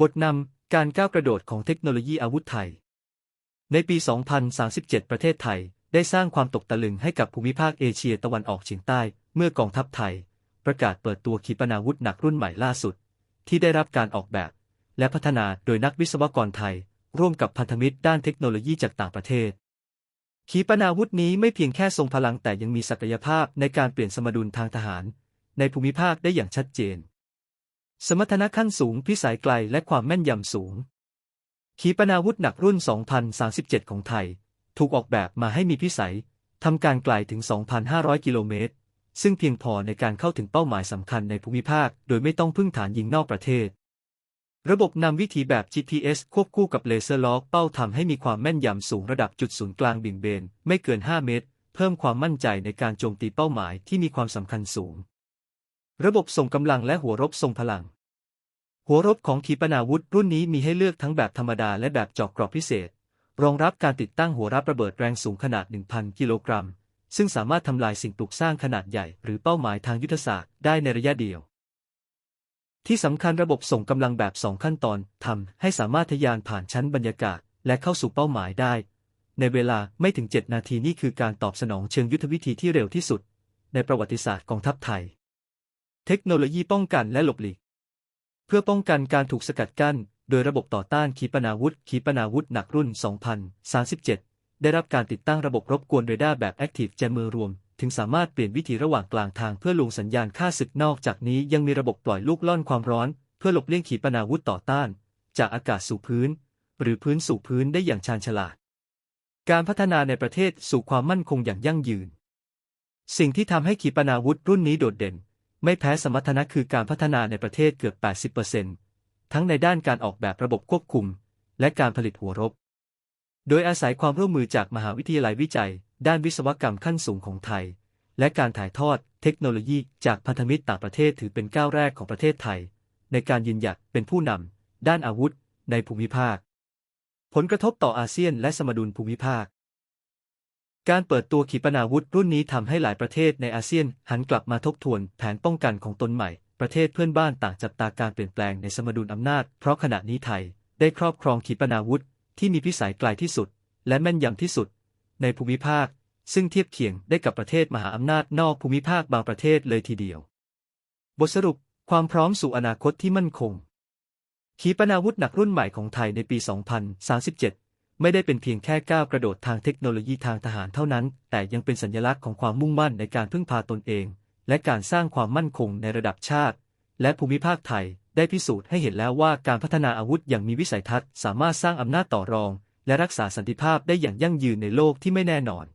บทนำ การก้าวกระโดดของเทคโนโลยีอาวุธไทย ในปี 2037 ประเทศไทย ได้สร้างความตกตะลึงให้กับภูมิภาคเอเชียตะวันออกเฉียงใต้ เมื่อกองทัพไทย ประกาศเปิดตัวขีปนาวุธหนักรุ่นใหม่ล่าสุด ที่ได้รับการออกแบบ และพัฒนาโดยนักวิศวกรไทย ร่วมกับพันธมิตรด้านเทคโนโลยีจากต่างประเทศ ขีปนาวุธนี้ไม่เพียงแค่ทรงพลังแต่ยังมีศักยภาพในการเปลี่ยนสมดุลทางทหาร ในภูมิภาคได้อย่างชัดเจน สมรรถนะขั้นสูงพิสัยไกลและความแม่นยำสูง ขีปนาวุธหนักรุ่น 2037 ของไทย ถูกออกแบบมาให้มีพิสัยทำการไกลถึง 2,500 กิโลเมตร ซึ่งเพียงพอในการเข้าถึงเป้าหมายสำคัญในภูมิภาค โดยไม่ต้องพึ่งฐานยิงนอกประเทศ ระบบนำวิถีแบบ GPS ควบคู่กับเลเซอร์ล็อกเป้าทำให้มีความแม่นยำสูงระดับจุดศูนย์กลางบิ่งเบน ไม่เกิน 5 เมตร เพิ่มความมั่นใจในการโจมตีเป้าหมายที่มีความสำคัญสูง ระบบส่งกำลังและหัวรบทรงพลัง หัวรบของขีปนาวุธรุ่นนี้มีให้เลือกทั้งแบบธรรมดาและแบบเจาะกรอบพิเศษ รองรับการติดตั้งหัวรับระเบิดแรงสูงขนาด 1,000 กิโลกรัม ซึ่งสามารถทำลายสิ่งปลูกสร้างขนาดใหญ่ หรือเป้าหมายทางยุทธศาสตร์ได้ในระยะเดียว ที่สำคัญระบบส่งกำลังแบบ2ขั้นตอนทำให้สามารถทะยานผ่านชั้นบรรยากาศ และเข้าสู่เป้าหมายได้ ในเวลาไม่ถึง 7 นาทีนี่คือการตอบสนองเชิงยุทธวิธีที่เร็วที่สุด ในประวัติศาสตร์กองทัพไทย เทคโนโลยีป้องกันและหลบหลีก เพื่อป้องกันการถูกสกัดกั้น โดยระบบต่อต้านขีปนาวุธ ขีปนาวุธหนักรุ่น 2037 ได้รับการติดตั้งระบบรบกวนเรดาร์แบบ Active Jammer รวม ถึงสามารถเปลี่ยนวิธีระหว่างกลางทางเพื่อลงสัญญาณฆ่าศึกนอกจากนี้ยังมีระบบปล่อยลูกล่อนความร้อน เพื่อหลบเลี่ยงขีปนาวุธต่อต้าน จากอากาศสู่พื้น หรือพื้นสู่พื้นได้อย่างชาญฉลาด การพัฒนาในประเทศสู่ความมั่นคงอย่างยั่งยืน สิ่งที่ทำให้ขีปนาวุธรุ่นนี้โดดเด่น ไม่แพ้สมรรถนะคือการพัฒนาในประเทศเกือบ 80%ทั้งในด้านการออกแบบระบบควบคุม และการผลิตหัวรบ โดยอาศัยความร่วมมือจากมหาวิทยาลัยวิจัย ด้านวิศวกรรมขั้นสูงของไทย และการถ่ายทอดเทคโนโลยีจากพันธมิตรต่างประเทศถือเป็นก้าวแรกของประเทศไทย ในการยืนหยัดเป็นผู้นำด้านอาวุธ ในภูมิภาค ผลกระทบต่ออาเซียนและสมดุลภูมิภาค การเปิดตัวขีปนาวุธรุ่นนี้ทำให้หลายประเทศในอาเซียนหันกลับมาทบทวนแผนป้องกันของตนใหม่ ประเทศเพื่อนบ้านต่างจับตาการเปลี่ยนแปลงในสมดุลอำนาจ เพราะขณะนี้ไทยได้ครอบครองขีปนาวุธที่มีพิสัยไกลที่สุด และแม่นยำที่สุด ในภูมิภาค ซึ่งเทียบเคียงได้กับประเทศมหาอำนาจนอกภูมิภาคบางประเทศเลยทีเดียว บทสรุปความพร้อมสู่อนาคตที่มั่นคงขีปนาวุธหนักรุ่นใหม่ของไทยในปี 2037 ไม่ได้เป็นเพียงแค่ก้าวกระโดดทางเทคโนโลยีทางทหารเท่านั้น แต่ยังเป็นสัญลักษณ์ของความมุ่งมั่นในการพึ่งพาตนเอง และการสร้างความมั่นคงในระดับชาติ และภูมิภาคไทย ได้พิสูจน์ให้เห็นแล้วว่าการพัฒนาอาวุธอย่างมีวิสัยทัศน์ สามารถสร้างอำนาจต่อรอง และรักษาสันติภาพได้อย่างยั่งยืนในโลกที่ไม่แน่นอน